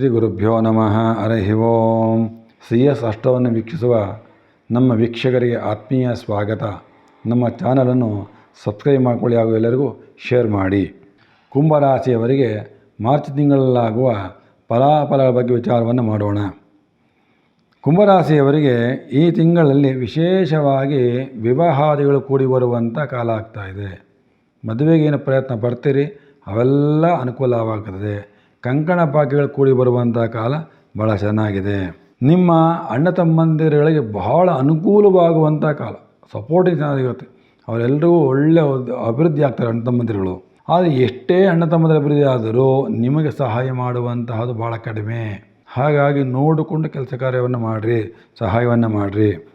ಶ್ರೀ ಗುರುಭ್ಯೋ ನಮಃ. ಅರಹಿ ಓಂ. C S ಅಷ್ಟವನ್ನು ವೀಕ್ಷಿಸುವ ನಮ್ಮ ವೀಕ್ಷಕರಿಗೆ ಆತ್ಮೀಯ ಸ್ವಾಗತ. ನಮ್ಮ ಚಾನಲನ್ನು ಸಬ್ಸ್ಕ್ರೈಬ್ ಮಾಡಿಕೊಳ್ಳಿ ಹಾಗೂ ಎಲ್ಲರಿಗೂ ಶೇರ್ ಮಾಡಿ. ಕುಂಭರಾಶಿಯವರಿಗೆ ಮಾರ್ಚ್ ತಿಂಗಳಲ್ಲಾಗುವ ಫಲಾಫಲಗಳ ಬಗ್ಗೆ ವಿಚಾರವನ್ನು ಮಾಡೋಣ. ಕುಂಭರಾಶಿಯವರಿಗೆ ಈ ತಿಂಗಳಲ್ಲಿ ವಿಶೇಷವಾಗಿ ವಿವಾಹಾದಿಗಳು ಕೂಡಿ ಬರುವಂಥ ಕಾಲ ಆಗ್ತಾ ಇದೆ. ಮದುವೆಗೇನು ಪ್ರಯತ್ನ ಪಡ್ತೀರಿ? ಅವೆಲ್ಲ ಅನುಕೂಲವಾಗುತ್ತದೆ ಕಂಕಣ ಪಾಕಿಗಳು ಕೂಡಿ ಬರುವಂಥ ಕಾಲ ಭಾಳ ಚೆನ್ನಾಗಿದೆ. ನಿಮ್ಮ ಅಣ್ಣ ತಮ್ಮಂದಿರುಗಳಿಗೆ ಬಹಳ ಅನುಕೂಲವಾಗುವಂಥ ಕಾಲ. ಸಪೋರ್ಟಿಂಗ್ ಚೆನ್ನಾಗಿರುತ್ತೆ ಅವರೆಲ್ಲರಿಗೂ ಒಳ್ಳೆಯ ಅಭಿವೃದ್ಧಿ ಆಗ್ತಾರೆ ಅಣ್ಣ ತಮ್ಮಂದಿರುಗಳು. ಆದರೆ ಎಷ್ಟೇ ಅಣ್ಣ ತಮ್ಮಂದಿರ ಅಭಿವೃದ್ಧಿ ಆದರೂ ನಿಮಗೆ ಸಹಾಯ ಮಾಡುವಂತಹದ್ದು ಭಾಳ ಕಡಿಮೆ. ಹಾಗಾಗಿ ನೋಡಿಕೊಂಡು ಕೆಲಸ ಕಾರ್ಯವನ್ನು ಮಾಡಿರಿ, ಸಹಾಯವನ್ನು ಮಾಡಿರಿ.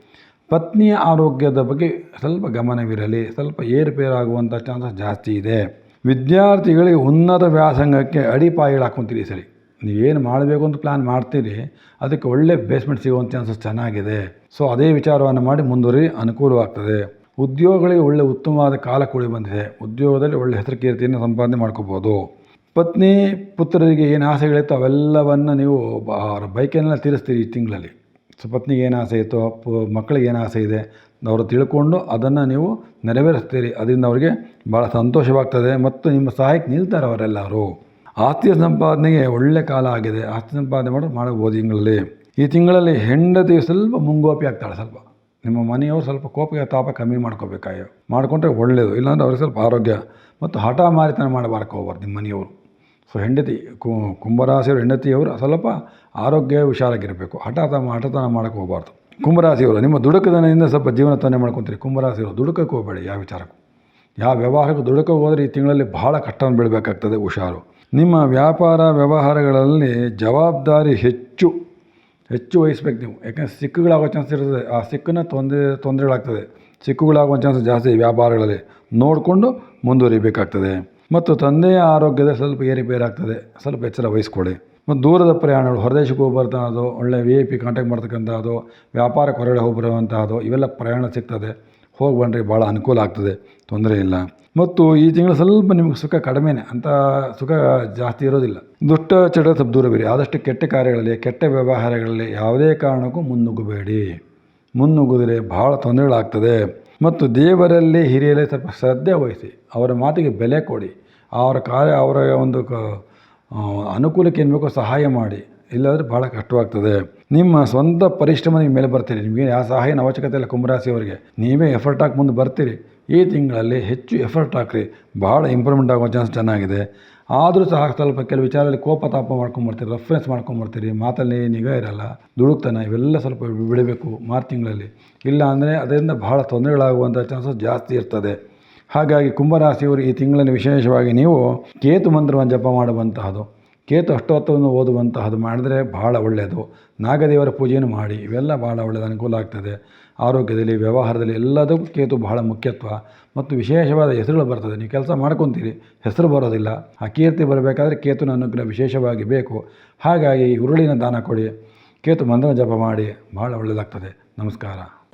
ಪತ್ನಿಯ ಆರೋಗ್ಯದ ಬಗ್ಗೆ ಸ್ವಲ್ಪ ಗಮನವಿರಲಿ, ಸ್ವಲ್ಪ ಏರುಪೇರಾಗುವಂಥ ಚಾನ್ಸಸ್ ಜಾಸ್ತಿ ಇದೆ. ವಿದ್ಯಾರ್ಥಿಗಳಿಗೆ ಉನ್ನತ ವ್ಯಾಸಂಗಕ್ಕೆ ಅಡಿಪಾಯಿಗಳು ಹಾಕ್ಕೊಂತೀರಿ ಸರಿ. ಏನು ಮಾಡಬೇಕು ಅಂತ ಪ್ಲ್ಯಾನ್ ಮಾಡ್ತೀರಿ, ಅದಕ್ಕೆ ಒಳ್ಳೆ ಬೇಸ್ಮೆಂಟ್ ಸಿಗುವಂಥ ಚಾನ್ಸಸ್ ಚೆನ್ನಾಗಿದೆ. ಸೊ ಅದೇ ವಿಚಾರವನ್ನು ಮಾಡಿ ಮುಂದುವರಿ, ಅನುಕೂಲವಾಗ್ತದೆ. ಉದ್ಯೋಗಗಳಿಗೆ ಒಳ್ಳೆ ಉತ್ತಮವಾದ ಕಾಲ ಕೂಡಿ ಬಂದಿದೆ. ಉದ್ಯೋಗದಲ್ಲಿ ಒಳ್ಳೆ ಹೆಸರು ಕೀರ್ತಿಯನ್ನು ಸಂಪಾದನೆ ಮಾಡ್ಕೋಬೋದು. ಪತ್ನಿ, ಪುತ್ರರಿಗೆ ಏನು ಆಸೆಗಳಿತ್ತು ಅವೆಲ್ಲವನ್ನು ನೀವು ಬೈಕನ್ನೆಲ್ಲ ತೀರಿಸ್ತೀರಿ ಈ ತಿಂಗಳಲ್ಲಿ. ಸೊ ಪತ್ನಿಗೆ ಏನು ಆಸೆ ಇತ್ತು ಮಕ್ಕಳಿಗೆ ಏನು ಆಸೆ ಇದೆ ಅವರು ತಿಳ್ಕೊಂಡು ಅದನ್ನು ನೀವು ನೆರವೇರಿಸ್ತೀರಿ. ಅದರಿಂದ ಅವರಿಗೆ ಭಾಳ ಸಂತೋಷವಾಗ್ತದೆ ಮತ್ತು ನಿಮ್ಮ ಸಹಾಯಕ್ಕೆ ನಿಲ್ತಾರೆ ಅವರೆಲ್ಲರೂ. ಆಸ್ತಿಯ ಸಂಪಾದನೆಗೆ ಒಳ್ಳೆ ಕಾಲ ಆಗಿದೆ. ಆಸ್ತಿ ಸಂಪಾದನೆ ಮಾಡೋದು ಮಾಡಬಹುದು ತಿಂಗಳಲ್ಲಿ. ಈ ತಿಂಗಳಲ್ಲಿ ಹೆಂಡತಿ ಸ್ವಲ್ಪ ಮುಂಗೋಪಿ ಆಗ್ತಾಳೆ ಸ್ವಲ್ಪ. ನಿಮ್ಮ ಮನೆಯವರು ಸ್ವಲ್ಪ ಕೋಪಿಗೆ ತಾಪ ಕಮ್ಮಿ ಮಾಡ್ಕೋಬೇಕಾಯೋ ಮಾಡಿಕೊಂಡ್ರೆ ಒಳ್ಳೆಯದು ಇಲ್ಲಾಂದ್ರೆ ಅವ್ರಿಗೆ ಸ್ವಲ್ಪ ಆರೋಗ್ಯ ಮತ್ತು ಹಠ ಮಾರಿತನ ಮಾಡಬಾರ್ದು ಹೋಗ್ಬಾರ್ದು ನಿಮ್ಮ ಮನೆಯವರು. ಸೊ ಹೆಂಡತಿ ಕುಂಭರಾಶಿಯವರು, ಹೆಂಡತಿಯವರು ಸ್ವಲ್ಪ ಆರೋಗ್ಯ ಹುಷಾರಾಗಿರಬೇಕು ಹಠಾತ ಹಠತನ ಮಾಡೋಕ್ಕೆ ಹೋಗಬಾರ್ದು. ಕುಂಭರಾಶಿಯವರು, ನಿಮ್ಮ ದುಡುಕದನದಿಂದ ಸ್ವಲ್ಪ ಜೀವನ ತೊಂದರೆ ಮಾಡ್ಕೊತೀರಿ. ಕುಂಭರಾಶಿಯವರು, ದುಡುಕಕ್ಕೆ ಹೋಗಬೇಡಿ ಯಾವ ವಿಚಾರಕ್ಕೂ. ಯಾವ ವ್ಯವಹಾರಕ್ಕೂ ದುಡುಕ ಹೋದರೆ ಈ ತಿಂಗಳಲ್ಲಿ ಬಹಳ ಕಷ್ಟವನ್ನು ಬೀಳಬೇಕಾಗ್ತದೆ, ಹುಷಾರು. ನಿಮ್ಮ ವ್ಯಾಪಾರ ವ್ಯವಹಾರಗಳಲ್ಲಿ ಜವಾಬ್ದಾರಿ ಹೆಚ್ಚು ಹೆಚ್ಚು ವಹಿಸ್ಬೇಕು ನೀವು. ಯಾಕೆಂದರೆ ಸಿಕ್ಕುಗಳಾಗೋ ಚಾನ್ಸ್ ಇರ್ತದೆ. ಆ ಸಿಕ್ಕನ್ನು ತೊಂದರೆ, ತೊಂದರೆಗಳಾಗ್ತದೆ. ಸಿಕ್ಕುಗಳಾಗುವ ಚಾನ್ಸ್ ಜಾಸ್ತಿ ವ್ಯಾಪಾರಗಳಲ್ಲಿ. ನೋಡಿಕೊಂಡು ಮುಂದುವರಿಬೇಕಾಗ್ತದೆ. ಮತ್ತು ತಂದೆಯ ಆರೋಗ್ಯದ ಸ್ವಲ್ಪ ಏರಿಪೇರಾಗ್ತದೆ. ಸ್ವಲ್ಪ ಎಚ್ಚರ ವಹಿಸ್ಕೊಳ್ಳಿ ಮತ್ತು ದೂರದ ಪ್ರಯಾಣಗಳು, ಹೊರದೇಶಕ್ಕೆ ಹೋಗಿ ಬರ್ತದ್ದು ಒಳ್ಳೆ ವಿ ಐ ಪಿ ಕಾಂಟ್ಯಾಕ್ಟ್ ಮಾಡ್ತಕ್ಕಂಥದ್ದು ವ್ಯಾಪಾರಕ್ಕೆ ಹೊರಗಡೆ ಹೋಗಿ ಬರುವಂತಹದ್ದು ಇವೆಲ್ಲ ಪ್ರಯಾಣ ಸಿಗ್ತದೆ. ಹೋಗಿ ಬನ್ನಿರಿ ಭಾಳ ಅನುಕೂಲ ಆಗ್ತದೆ. ತೊಂದರೆ ಇಲ್ಲ. ಮತ್ತು ಈ ತಿಂಗಳು ಸ್ವಲ್ಪ ನಿಮಗೆ ಸುಖ ಕಡಿಮೆನೆ. ಅಂತ ಸುಖ ಜಾಸ್ತಿ ಇರೋದಿಲ್ಲ. ದುಷ್ಟ ಚಟ ಸ್ವಲ್ಪ ದೂರವಿರಿ ಆದಷ್ಟು ಕೆಟ್ಟ ಕಾರ್ಯಗಳಲ್ಲಿ, ಕೆಟ್ಟ ವ್ಯವಹಾರಗಳಲ್ಲಿ ಯಾವುದೇ ಕಾರಣಕ್ಕೂ ಮುನ್ನುಗ್ಗಬೇಡಿ. ಮುನ್ನುಗ್ಗಿದ್ರೆ ಭಾಳ ತೊಂದರೆಗಳಾಗ್ತದೆ. ಮತ್ತು ದೇವರಲ್ಲಿ, ಹಿರಿಯರಲ್ಲಿ ಸ್ವಲ್ಪ ಶ್ರದ್ಧೆ ವಹಿಸಿ, ಅವರ ಮಾತಿಗೆ ಬೆಲೆ ಕೊಡಿ. ಅವರ ಕಾರ್ಯ, ಅವರ ಒಂದು ಕ ಅನುಕೂಲಕ್ಕೆ ಏನು ಸಹಾಯ ಮಾಡಿ. ಇಲ್ಲಾಂದರೆ ಭಾಳ ಕಷ್ಟವಾಗ್ತದೆ. ನಿಮ್ಮ ಸ್ವಂತ ಪರಿಶ್ರಮ ನಿಮ್ಮ ಮೇಲೆ ಬರ್ತೀರಿ. ನಿಮಗೆ ಆ ಸಹಾಯನ ಅವಶ್ಯಕತೆ ಇಲ್ಲ ಕುಂಭರಾಶಿಯವರಿಗೆ. ನೀವೇ ಎಫರ್ಟ್ ಹಾಕಿ ಮುಂದೆ ಬರ್ತೀರಿ. ಈ ತಿಂಗಳಲ್ಲಿ ಹೆಚ್ಚು ಎಫರ್ಟ್ ಹಾಕ್ರಿ. ಭಾಳ ಇಂಪ್ರೂವ್ಮೆಂಟ್ ಆಗೋ ಚಾನ್ಸ್ ಚೆನ್ನಾಗಿದೆ. ಆದರೂ ಸಹ ಸ್ವಲ್ಪ ಕೆಲವು ವಿಚಾರದಲ್ಲಿ ಕೋಪ ತಾಪ ಮಾಡ್ಕೊಂಬರ್ತೀರಿ ರೆಫರೆನ್ಸ್ ಮಾಡ್ಕೊಂಬರ್ತೀರಿ ಮಾತಲ್ಲಿ ನಿಗಾ ಇರಲ್ಲ. ದುಡುಕ್ತಾನೆ ಇವೆಲ್ಲ ಸ್ವಲ್ಪ ಬಿಡಬೇಕು ಮಾರ್ಚ್ ತಿಂಗಳಲ್ಲಿ. ಇಲ್ಲ ಅಂದರೆ ಅದರಿಂದ ಭಾಳ ತೊಂದರೆಗಳಾಗುವಂಥ ಚಾನ್ಸಸ್ ಜಾಸ್ತಿ ಇರ್ತದೆ. ಹಾಗಾಗಿ ಕುಂಭರಾಶಿಯವರು ಈ ತಿಂಗಳಲ್ಲಿ ವಿಶೇಷವಾಗಿ ನೀವು ಕೇತು ಮಂತ್ರವನ್ನು ಜಪ ಮಾಡುವಂತಹದು, ಕೇತು ಅಷ್ಟೋತ್ತವನ್ನು ಓದುವಂತಹದ್ದು ಮಾಡಿದರೆ ಬಹಳ ಒಳ್ಳೆಯದು. ನಾಗದೇವರ ಪೂಜೆಯನ್ನು ಮಾಡಿ, ಇವೆಲ್ಲ ಭಾಳ ಒಳ್ಳೆಯದು, ಅನುಕೂಲ ಆಗ್ತದೆ. ಆರೋಗ್ಯದಲ್ಲಿ, ವ್ಯವಹಾರದಲ್ಲಿ ಎಲ್ಲದಕ್ಕೂ ಕೇತು ಬಹಳ ಮುಖ್ಯತ್ವ. ಮತ್ತು ವಿಶೇಷವಾದ ಹೆಸರುಗಳು ಬರ್ತದೆ. ನೀವು ಕೆಲಸ ಮಾಡ್ಕೊತೀರಿ, ಹೆಸರು ಬರೋದಿಲ್ಲ. ಆ ಕೀರ್ತಿ ಬರಬೇಕಾದ್ರೆ ಕೇತುನ ಅನುಗ್ರಹ ವಿಶೇಷವಾಗಿ ಬೇಕು. ಹಾಗಾಗಿ ಉರುಳಿನ ದಾನ ಕೊಡಿ, ಕೇತು ಮಂತ್ರ ಜಪ ಮಾಡಿ ಭಾಳ ಒಳ್ಳೆಯದಾಗ್ತದೆ. ನಮಸ್ಕಾರ.